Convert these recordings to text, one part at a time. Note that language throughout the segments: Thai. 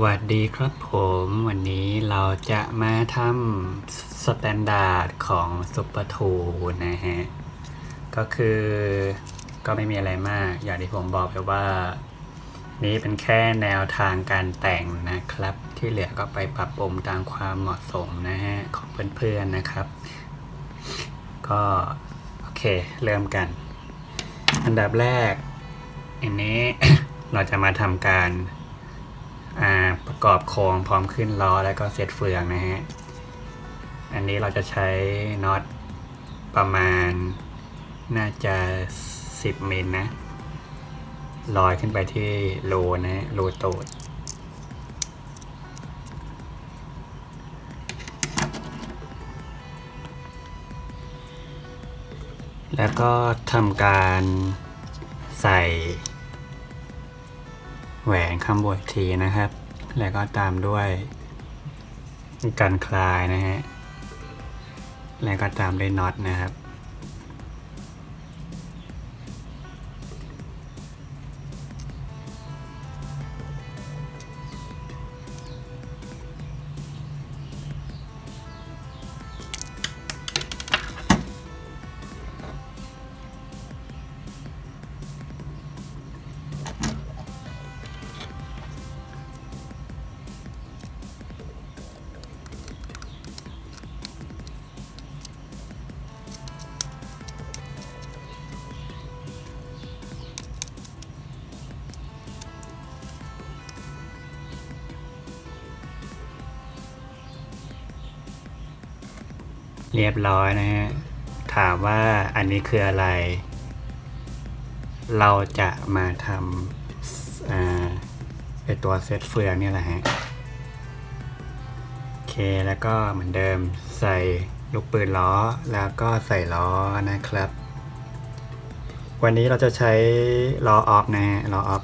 วัสดีครับผมวันนี้เราจะมาทำสแตนดาร์ดของ Super 2นะฮะ ก็คือก็ไม่มีอะไรมาก อย่างที่ผมบอกไปว่า นี่เป็นแค่แนวทางการแต่งนะครับ ที่เหลือก็ไปปรับปรุงตามความเหมาะสมนะฮะ ของเพื่อนๆนะครับ ก็โอเคเริ่มกัน อันดับแรก อันนี้เราจะมาทำการ ประกอบโครงพร้อมขึ้นล้อแล้วก็เซตเฟืองนะฮะ อันนี้เราจะใช้น็อตประมาณน่าจะ 10มิลนะลอยขึ้นไปที่โลนะฮะโลโตดแล้วก็ทำการใส่ แหวนข้างบนอีกทีนะครับ แล้วก็ตามด้วยกันคลายนะฮะ แล้วก็ตามด้วยน็อตนะครับ เรียบร้อยนะฮะ ถามว่าอันนี้คืออะไร เราจะมาทำไอตัวเซตเฟืองเนี่ยแหละฮะ โอเคแล้วก็เหมือนเดิมใส่ลูกปืนล้อแล้วก็ใส่ล้อนะครับ วันนี้เราจะใช้ล้อออฟนะฮะล้อออฟ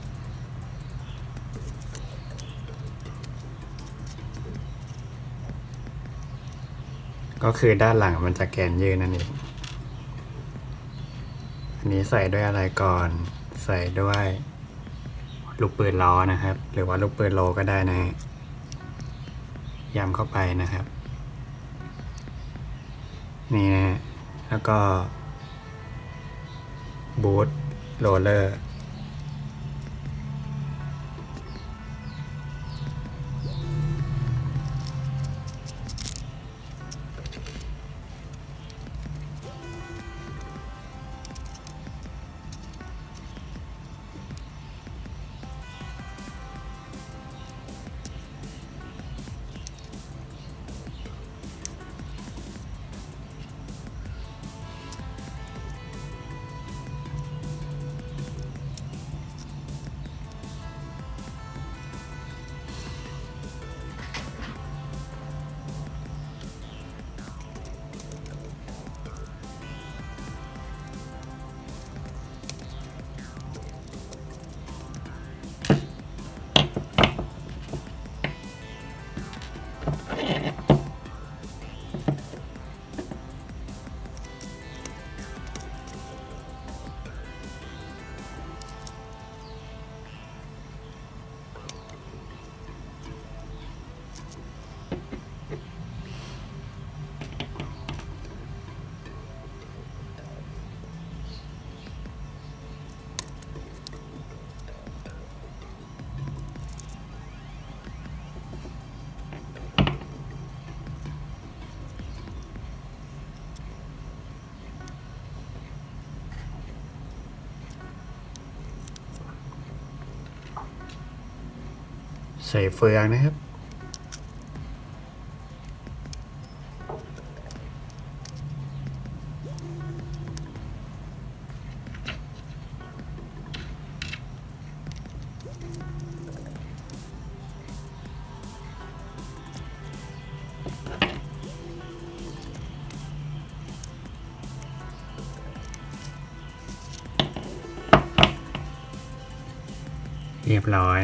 ก็คือด้านหลังมันจะแกนยืนนั่นเอง อันนี้ใส่ด้วยอะไรก่อน ใส่ด้วย ลูกปืนล้อนะครับ หรือว่าลูกปืนโลก็ได้นะย้ำเข้าไปนะครับ นี่นะแล้วก็บูทโรลเลอร์ ใส่เฟืองนะครับ เรียบร้อย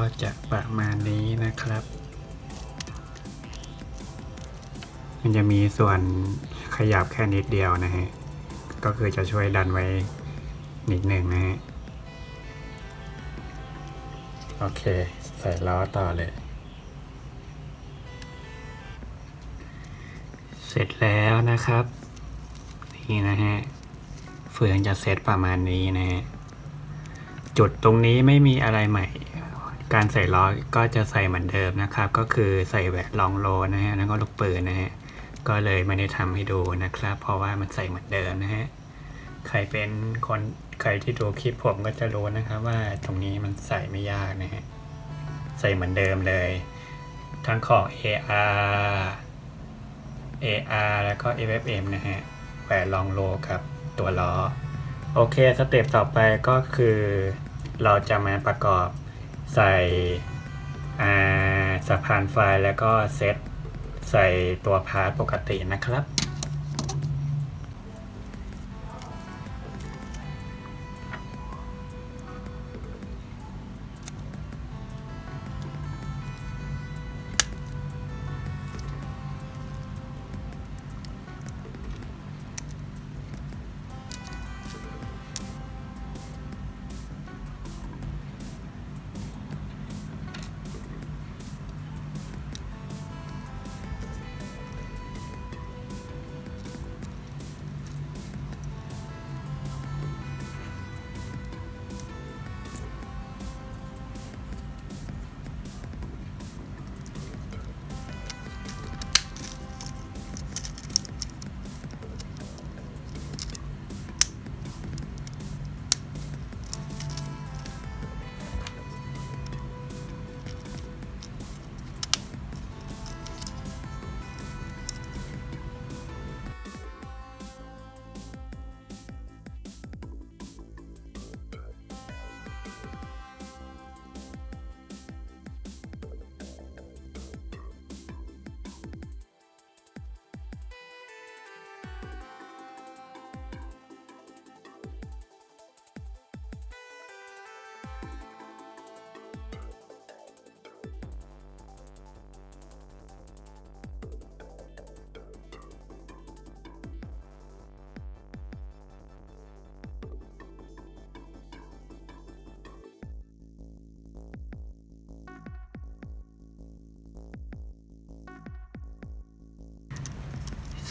ก็จะประมาณนี้นะครับ มันจะมีส่วนขยับแค่นิดเดียวนะฮะ ก็คือจะช่วยดันไว้นิดหนึ่งนะฮะ โอเค ใส่ล้อต่อเลย เสร็จแล้วนะครับ นี่นะฮะเฟืองจะเซตประมาณนี้นะฮะจุดตรงนี้ไม่มีอะไรใหม่ การใส่ล้อก็จะใส่เหมือนเดิมนะครับ ก็คือใส่แหวนรองโลนะฮะแล้วก็ลูกปืนนะฮะก็เลยไม่ได้ทำให้ดูนะครับ เพราะว่ามันใส่เหมือนเดิมนะฮะใครเป็นคนใครที่ดูคลิปผมก็จะรู้นะครับว่าตรงนี้มันใส่ไม่ยากนะฮะใส่เหมือนเดิมเลย ทั้งของ AR AR แล้วก็ FFM นะฮะแหวนรองโลกับตัวล้อ โอเคสเต็ปต่อไปก็คือ เราจะมาประกอบ ใส่อ่าสะพานไฟแล้วก็เซตใส่ตัวพาร์ทปกตินะครับ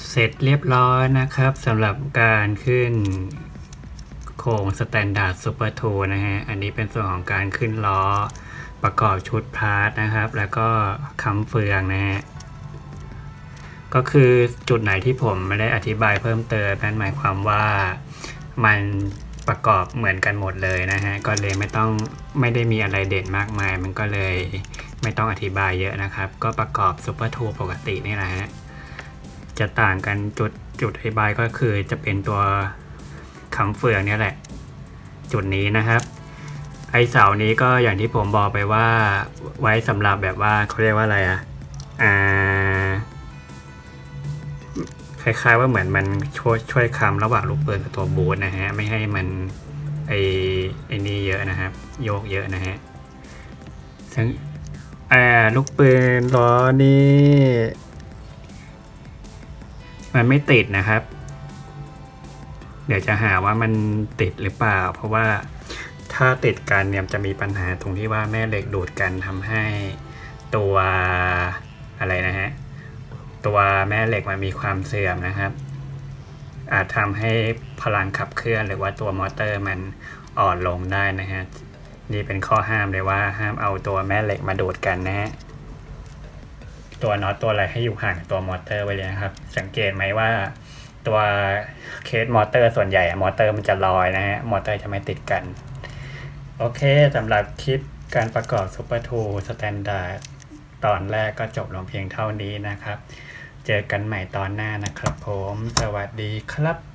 เสร็จเรียบร้อยนะครับสำหรับการขึ้นโครงสแตนดาร์ดซูเปอร์ทูนะฮะ อันนี้เป็นส่วนของการขึ้นล้อประกอบชุดพาร์ทนะครับ แล้วก็ค้ำเฟืองนะฮะ ก็คือจุดไหนที่ผมไม่ได้อธิบายเพิ่มเติมนั่นหมายความว่ามันประกอบเหมือนกันหมดเลยนะฮะ ก็เลยไม่ต้องไม่ได้มีอะไรเด่นมากมาย มันก็เลยไม่ต้องอธิบายเยอะนะครับ ก็ประกอบซูเปอร์ทูปกตินี่แหละฮะ จะต่างกันจุดจุดอธิบายก็คือจะเป็นตัวคำเฟืองเนี่ยแหละ จุดนี้นะครับ ไอเสานี้ก็อย่างที่ผมบอกไปว่าไว้สำหรับแบบว่าเขาเรียกว่าอะไรอะอ่าคล้ายๆว่าเหมือนมันช่วยช่วยคำระหว่างลูกปืนกับตัวบูทนะฮะ ไม่ให้มันไอไอนี่เยอะนะครับ โยกเยอะนะฮะซึ่งอ่าลูกปืนล้อนี้ มันไม่ติดนะครับ เดี๋ยวจะหาว่ามันติดหรือเปล่า เพราะว่าถ้าติดกันเนี่ยจะมีปัญหาตรงที่ว่าแม่เหล็กดูดกันทำให้ตัวอะไรนะฮะตัวแม่เหล็กมันมีความเสื่อมนะครับ อาจทำให้พลังขับเคลื่อนหรือว่าตัวมอเตอร์มันอ่อนลงได้นะฮะนี่เป็นข้อห้ามเลยว่าห้ามเอาตัวแม่เหล็กมาดูดกันนะฮะ ตัวน็อตตัวอะไรให้อยู่ห่างตัวมอเตอร์ไว้เลยนะครับ สังเกตไหมว่าตัวเคสมอเตอร์ส่วนใหญ่มอเตอร์มันจะลอยนะฮะมอเตอร์จะไม่ติดกัน โอเคสำหรับคลิปการประกอบ Super 2 Standard ตอนแรกก็จบลงเพียงเท่านี้นะครับ เจอกันใหม่ตอนหน้านะครับผม สวัสดีครับ